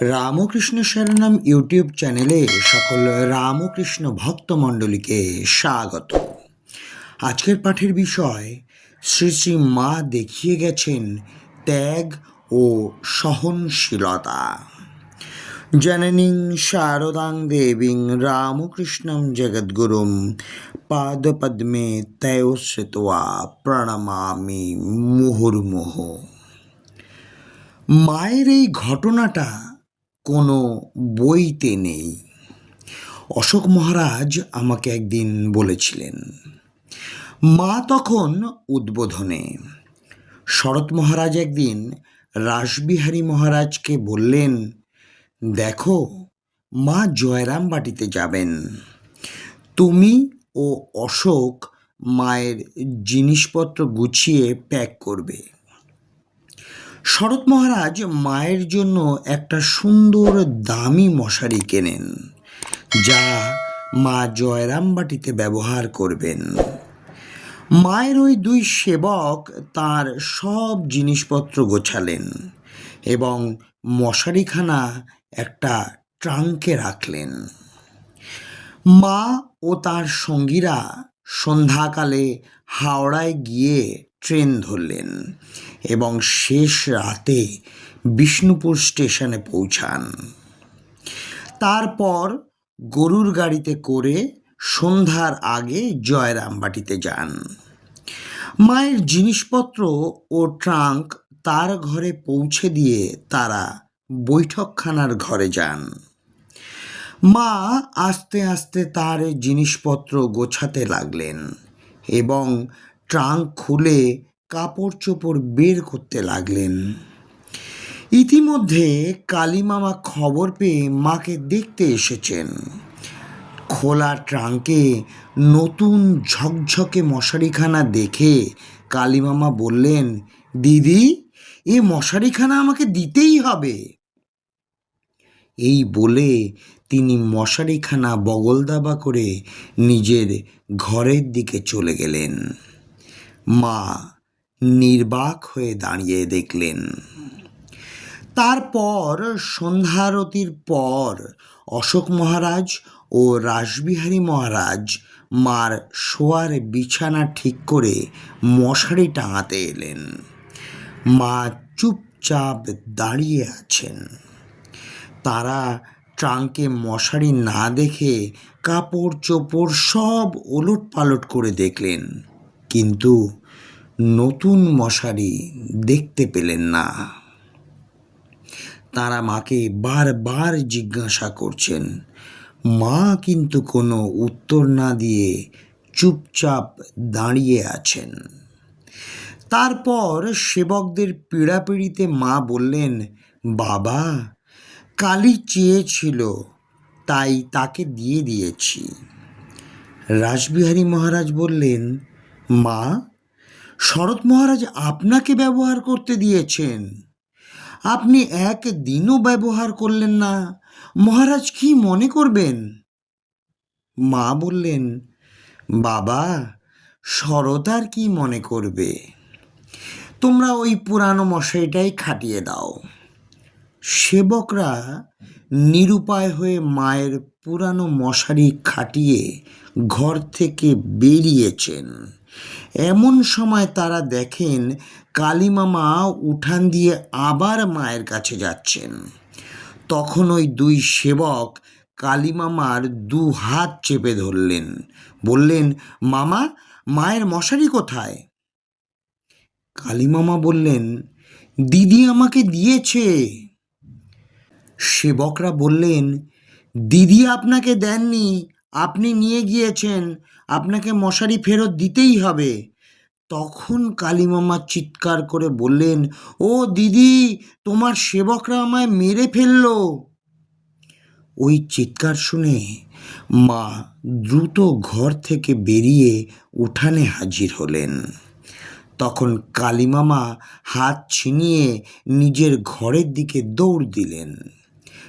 Ramakrishna শরণম YouTube চ্যানেলে সকল রামকৃষ্ণ ভক্তমণ্ডলীকে স্বাগত। আজকের পাঠের বিষয়, শ্রী শ্রী মা দেখিয়ে গেছেন ত্যাগ ও সহনশীলতা। জননীং শারদাং দেবীং রামকৃষ্ণম জগদ্গুরুম পাদপদ্মে তয়োশ্রিত্বা প্রণমামি মুহুর্মুহ। মায়ের এই ঘটনাটা কোনো বইতে নেই। অশোক মহারাজ আমাকে একদিন বলেছিলেন, মা তখন উদ্বোধনে। শরৎ মহারাজ একদিন রাসবিহারী মহারাজকে বললেন, দেখো, মা জয়রাম বাটিতে যাবেন। তুমি ও অশোক মায়ের জিনিসপত্র গুছিয়ে প্যাক করবে। শরৎ মহারাজ মায়ের জন্য একটা সুন্দর দামি মশারি কেনেন, যা মা জয়রামবাটিতে ব্যবহার করবেন। মায়ের ওই দুই সেবক তার সব জিনিসপত্র গোছালেন এবং মশারিখানা একটা ট্রাঙ্কে রাখলেন। মা ও তার সঙ্গীরা সন্ধ্যাকালে হাওড়ায় গিয়ে ট্রেন ধরলেন এবং শেষ রাতে বিষ্ণুপুর স্টেশনে পৌঁছান। তারপর গরুর গাড়িতে করে সন্ধ্যার আগে জয়রামবাটিতে যান। মায়ের জিনিসপত্র ও ট্রাঙ্ক তার ঘরে পৌঁছে দিয়ে তারা বৈঠকখানার ঘরে যান। মা আস্তে আস্তে তার জিনিসপত্র গোছাতে লাগলেন এবং ট্রাঙ্ক খুলে কাপড় চোপড় বের করতে লাগলেন। ইতিমধ্যে কালীমামা খবর পেয়ে মাকে দেখতে এসেছেন। খোলা ট্রাঙ্কে নতুন ঝকঝকে মশারিখানা দেখে কালীমামা বললেন, দিদি, এ মশারিখানা আমাকে দিতেই হবে। এই বলে তিনি মশারিখানা বগলদাবা করে নিজের ঘরের দিকে চলে গেলেন। মা নির্বাক হয়ে দাঁড়িয়ে দেখলেন। তারপর সন্ধ্যারতির পর অশোক মহারাজ ও রাসবিহারী মহারাজ মার শোয়ার বিছানা ঠিক করে মশারি টাঙাতে এলেন। মা চুপচাপ দাঁড়িয়ে আছেন। তারা ট্রাঙ্কে মশারি না দেখে কাপড় চোপড় সব ওলট পালট করে দেখলেন। কিন্তু নতুন মশারি দেখতে পেলেন না। তারা মাকে বারবার জিজ্ঞাসা করছেন। মা কিন্তু কোনো উত্তর না দিয়ে চুপচাপ দাঁড়িয়ে আছেন। তারপর সেবকদের পীড়াপিড়িতে মা বললেন, বাবা কালী চেয়েছিল, তাই তাকে দিয়ে দিয়েছি। রাসবিহারী মহারাজ বললেন মা, শরৎ মহারাজ আপনাকে ব্যবহার করতে দিয়েছেন। আপনি এক দিনও ব্যবহার করলেন না। মহারাজ কি মনে করবেন? মা বললেন, বাবা, শরৎ আর কি মনে করবে? তোমরা ওই পুরানো মশাইটাই খাটিয়ে দাও। সেবকরা নিরুপায় হয়ে মায়ের পুরানো মশারি খাটিয়ে ঘর থেকে বেরিয়েছেন। এমন সময় তারা দেখেন কালীমামা উঠান দিয়ে আবার মায়ের কাছে যাচ্ছেন। তখন ওই দুই সেবক কালীমামার দু হাত চেপে ধরলেন। বললেন, মামা, মায়ের মশারি কোথায়? কালীমামা বললেন, দিদি আমাকে দিয়েছে। সেবকরা বললেন দিদি আপনাকে দেননি, আপনি নিয়ে গিয়েছেন, আপনাকে মশারি ফেরত দিতেই হবে। তখন কালীমামা চিৎকার করে বললেন, ও দিদি, তোমার সেবকরা আমায় মেরে ফেলল। ওই চিৎকার শুনে মা দ্রুত ঘর থেকে বেরিয়ে উঠানে হাজির হলেন। তখন কালীমামা হাত ছিনিয়ে নিজের ঘরের দিকে দৌড় দিলেন।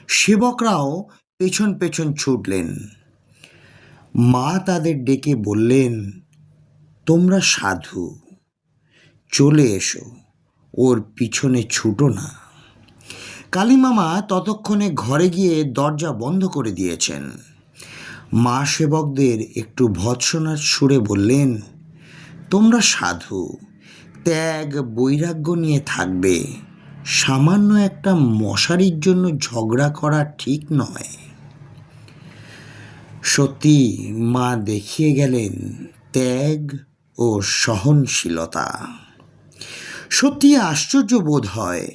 সেবকরাও পেছন পেছন ছুটলেন। মা তাদের ডেকে বললেন, তোমরা সাধু, চলে এসো, ওর পিছনে ছুটো না। কালীমামা ততক্ষণে ঘরে গিয়ে দরজা বন্ধ করে দিয়েছেন। মা সেবকদের একটু ভৎসনার সুরে বললেন, তোমরা সাধু, ত্যাগ, বৈরাগ্য নিয়ে থাকবে, সামান্য একটা মশারির জন্য ঝগড়া করা ঠিক নয়। সত্যি মা দেখিয়ে গেলেন ত্যাগ ও সহনশীলতা। সত্যি আশ্চর্য বোধ হয়,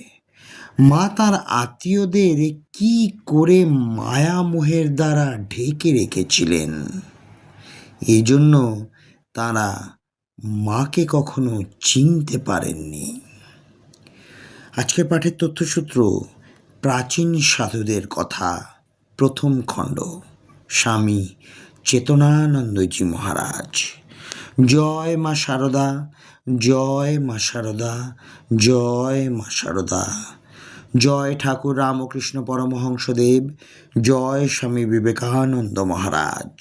মা তার আত্মীয়দের কি করে মায়া মোহের দ্বারা ঢেকে রেখেছিলেন? এই জন্য তারা মাকে কখনো চিনতে পারেননি। আজকের পাঠের তথ্যসূত্র প্রাচীন সাধুদের কথা, প্রথম খণ্ড। স্বামী চেতনানন্দজি মহারাজ। জয় মা শারদা জয় মা শারদা জয় মা শারদা জয় ঠাকুর রামকৃষ্ণ পরমহংসদেব, জয় স্বামী বিবেকানন্দ মহারাজ।